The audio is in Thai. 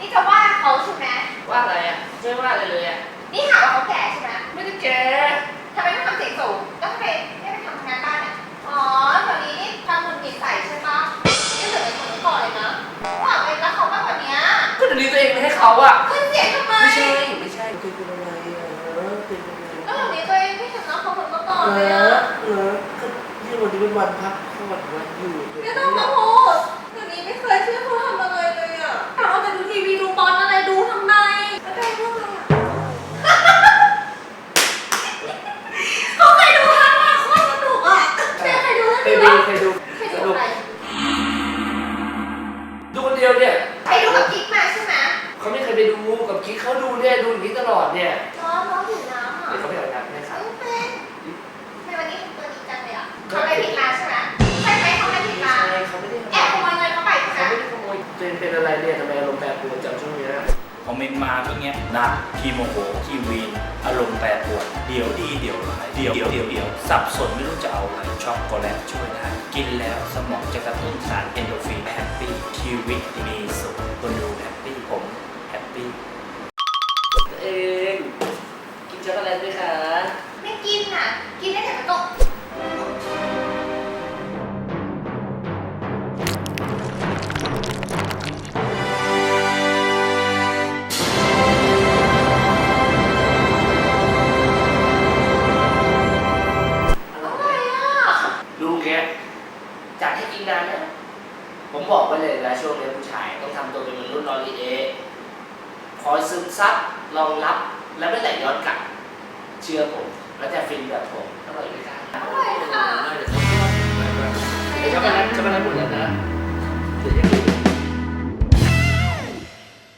นี่จะว่าเขาใช่ไหมว่าอะไรอะไม่ว่าอะไรเลยอะนี่หาว่าเขาแก่ใช่ไหมไม่ได้แกทำไมไม่ทำเสียงสูงแล้วทำไมไม่ไปทำงานบ้านเนี่ยอ๋อตอนนี้นี่ทำมุนมีใส่ใช่ปะนี่เหมือนเป็นคนเมื่อก่อนเลยนะว่าไปรักเขามากกว่านี้ก็เดี๋ยวนี้ตัวเองไม่ให้เขาอะขึ้นเสียงทำไมไม่ใช่ไม่ใช่เคยเป็นอะไรอะเป็นอะไรแล้วแบบนี้ตัวเองไม่เห็นรักเขาเหมือนเมื่อก่อนเอเลยออะเออก็ที่วันนี้เป็นวันพักผ่อนวันหยุดไม่ต้องมาพูด ดูเนี่ยดูอย่างนี้ตลอดเนี่ยน้องน้องอยู่น้ำอะเดี๋ยวเขาไปเอาน้ำให้ครับไม่เป็นในวันนี้ทำตัวดีจังเลยอะเขาไปผิดมาใช่ไหมใช่ไหมเขาไปผิดไม่มาใช่เขาไม่ได้แอบขโมยเงินเขาไปใช่เขาไหมไม่ได้ขโมยตัวเองเป็นอะไรเนี่ยทำไมอารมณ์แปรปรวนจังช่วงเนี้ยคอมเมนต์มาพวกเนี้ยหนักขี้โมโหขี้วีนอารมณ์แปรปรวนเดี๋ยวดีเดี๋ยวร้ายเดี๋ยวเดี๋ยวเดี๋ยวเดี๋ยวสับสนไม่รู้จะเอาอะไรช็อกโกแลตช่วยได้กินแล้วสมองจะกระตุ้นสารเอนโดรฟินแฮปปี้ชีวิตมีสุขคนดู จัดให้กินนานแล้วผมบอกไว้เลยนะช่วงนี้ผู้ชายต้องทำตัวเป็นมนุษย์นอรีเอคอยซึมซับรองรับและไม่ไหลย้อนกลับ เชื่อผม แล้วจะฟินแบบผมอร่อยไหมครับอร่อยค่ะเดี๋ยวช็อกโกแลตช็อกโกแลตหมดแล้ว